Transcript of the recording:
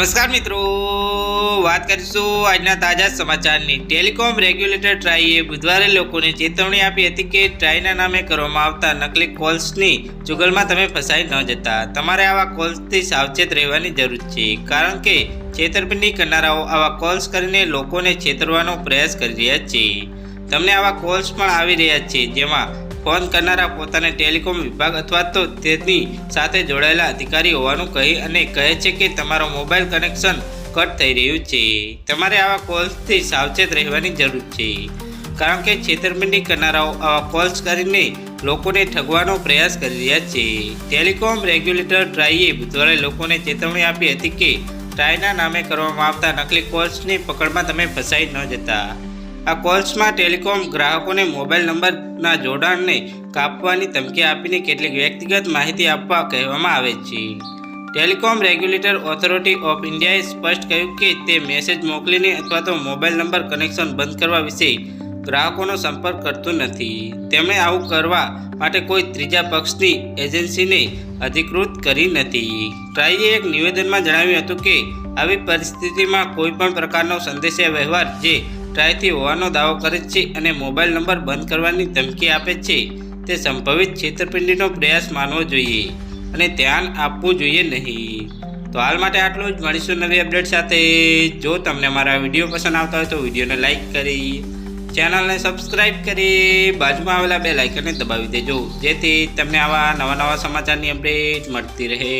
નમસ્કાર મિત્રો. વાત કરીશું આજના તાજા સમાચારની. ટેલિકોમ રેગ્યુલેટર ટ્રાઈએ બુધવારે લોકોને ચેતવણી આપી હતી કે ટ્રાઈના નામે કરવામાં આવતા નકલી કોલ્સની ચુગલમાં તમે ફસાઈ ન જતા. તમારે આવા કોલ્સથી સાવચેત રહેવાની જરૂર છે. કારણ કે છેતરપિંડી કરનારાઓ આવા કોલ્સ કરીને લોકોને છેતરવાનો પ્રયાસ કરી રહ્યા છે. તમને આવા કોલ્સ પણ આવી રહ્યા છે, જેમાં ફોન કરનારા પોતાને ટેલિકોમ વિભાગ અથવા તો તેની સાથે જોડાયેલા અધિકારી હોવાનું કહી અને કહે છે કે તમારો મોબાઈલ કનેક્શન કટ થઈ રહ્યું છે. તમારે આવા કોલ્સથી સાવચેત રહેવાની જરૂર છે. કારણ કે છેતરપિંડી કરનારાઓ આવા કોલ્સ કરીને લોકોને ઠગવાનો પ્રયાસ કરી રહ્યા છે. ટેલિકોમ રેગ્યુલેટર ટ્રાઈએ બુધવારે લોકોને ચેતવણી આપી હતી કે ટ્રાયના નામે કરવામાં આવતા નકલી કોલ્સની પકડમાં તમે ફસાઈ ન જતા. આ કોલ્સમાં ટેલિકોમ ગ્રાહકોને મોબાઈલ નંબરના જોડાણને કાપવાની ધમકી આપીને કેટલીક વ્યક્તિગત માહિતી આપવા કહેવામાં આવે છે. ટેલિકોમ રેગ્યુલેટર ઓથોરિટી ઓફ ઇન્ડિયાએ સ્પષ્ટ કહ્યું કે તે મેસેજ મોકલીને અથવા તો મોબાઈલ નંબર કનેક્શન બંધ કરવા વિશે ગ્રાહકોનો સંપર્ક કરતું નથી. તેમણે આવું કરવા માટે કોઈ ત્રીજા પક્ષની એજન્સીને અધિકૃત કરી નથી. ટ્રાઈએ એક નિવેદનમાં જણાવ્યું હતું કે, આવી પરિસ્થિતિમાં કોઈપણ પ્રકારનો સંદેશા વ્યવહાર જે ટ્રાયથી હોવાનો દાવો કરે છે અને મોબાઈલ નંબર બંધ કરવાની ધમકી આપે છે. તે સંભવિત છેતરપિંડીનો પ્રયાસ માનવો જોઈએ અને ધ્યાન આપવું જોઈએ નહીં. તો હાલ માટે આટલું જ. મળીશું નવી અપડેટ સાથે. જો તમને મારા વીડિયો પસંદ આવતા હોય તો વિડીયોને લાઇક કરી, ચેનલને સબસ્ક્રાઈબ કરી, બાજુમાં આવેલા બે લાઇકનને દબાવી દેજો. જેથી તમને આવા નવા નવા સમાચારની અપડેટ મળતી રહે.